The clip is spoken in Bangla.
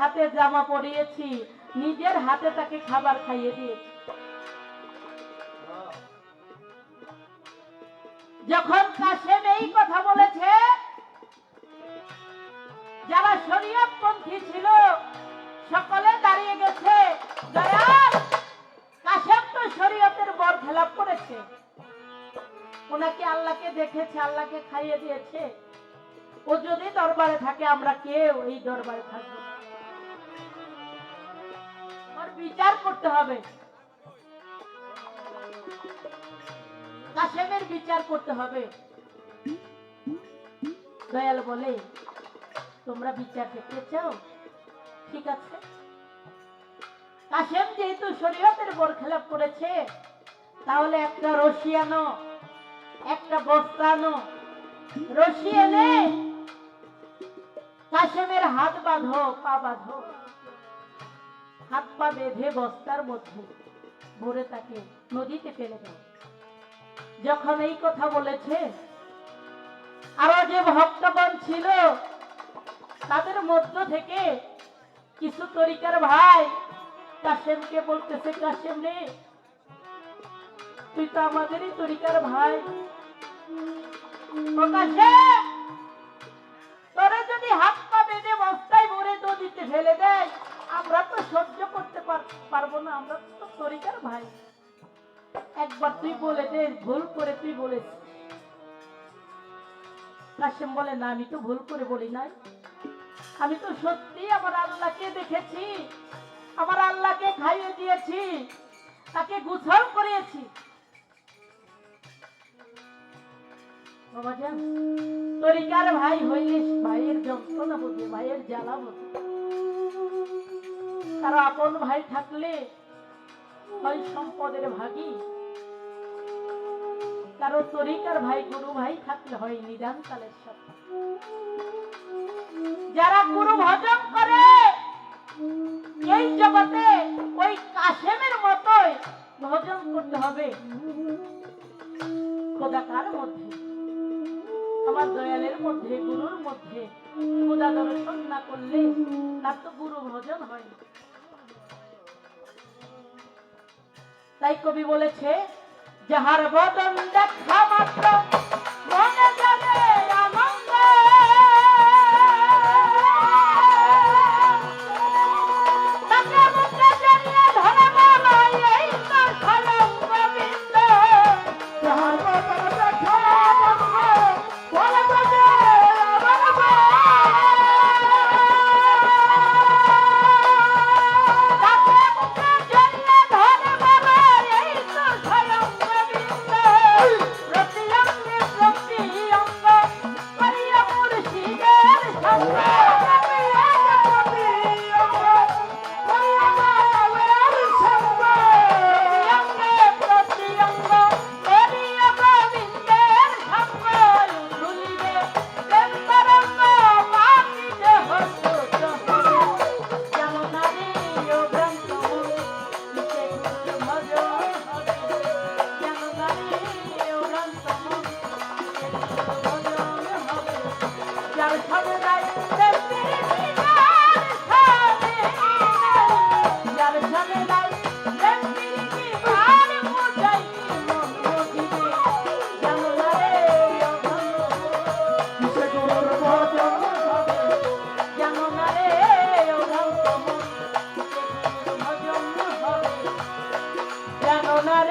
হাতে জামা পরিয়েছি, নিজের হাতে তাকে খাবার খাইয়ে দিয়েছি। যখন কাশেম এই কথা বলেছে, যারা শরীয়তপন্থী ছিল, সকলে দাঁড়িয়ে গেছে দয়াল কাশেম তো শরীয়তের বর খেলাপ করেছে। ওনাকে আল্লাহকে দেখেছে, আল্লাহকে খাইয়ে দিয়েছে। ও যদি দরবারে থাকে, আমরা কেউ এই দরবারে থাকব বিচার করতে হবে। কাশেমের বিচার করতে হবে। দয়াল বলে, তোমরা বিচার দেখতে চাও? ঠিক আছে। কাশেম যেহেতু শরীয়তের বর খেলাপ করেছে, তাহলে একটা রশি আনো, একটা বস্তা আনো। রশি এনে কাশেমের হাত বাঁধো, পা বাঁধো। হাত পা বেঁধে বস্তার মধ্যে ভরে তাকে নদীতে ফেলে দাও যখন এই কথা বলেছে, আরও যে ভক্তগণ ছিল, তাদের মধ্য থেকে কিছু তরিকার ভাই কাশেমকে বলতেছে, কাশেম রে, তুই তো আমাদেরই তরিকার ভাই। কাশেম! আমরা তো তরিকার ভাই। একবার তুই বলে দে, ভুল করে তুই বলেছিস। কাশেম বলে, না, আমি তো ভুল করে বলি নাই। আমি তো সত্যি আমার আল্লাহকে দেখেছি, আমার আল্লাহকে খাইয়ে দিয়েছি, তাকে গুছল করিয়েছি তরিকার ভাই হইলে ভাইয়ের যন্ত্রণা বুঝে ভাইয়ের জ্বালা বুঝে তারা আপন ভাই থাকলে হয় সম্পদের ভাগী। কারও তরিকার ভাই গুরু ভাই থাকলে হয় নিদান কালের সাথে। যারা গুরু ভজন করে, এই জগতে ওই কাশেমের মতোই ভজন করতে হবে। খোদাকার মধ্যে? আমার দয়ালের মধ্যে, গুরুর মধ্যে খোদা দর্শন না করলে তার তো গুরু ভজন হয় তাই কবি বলেছে যাহার বদন দেখা মাত্র মন,